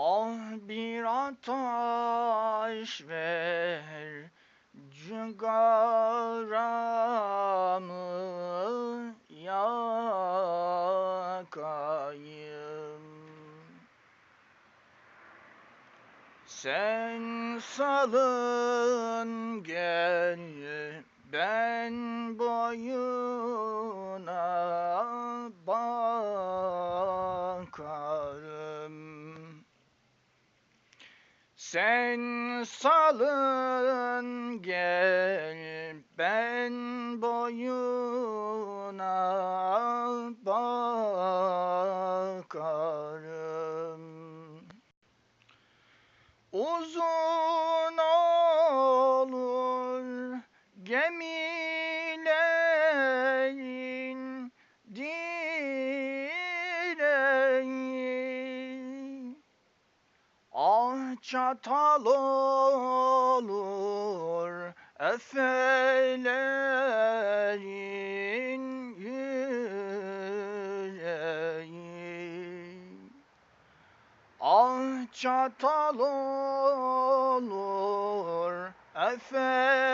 Ah bir ateş ver Cıgaramı yakayım. Sen salın gel ben boyuna bakarım Sen salın gel ben boyuna bakarım. Uzun olur gemilerin Ah çatal olur efelerin yüreği. Ah çatal olur efelerin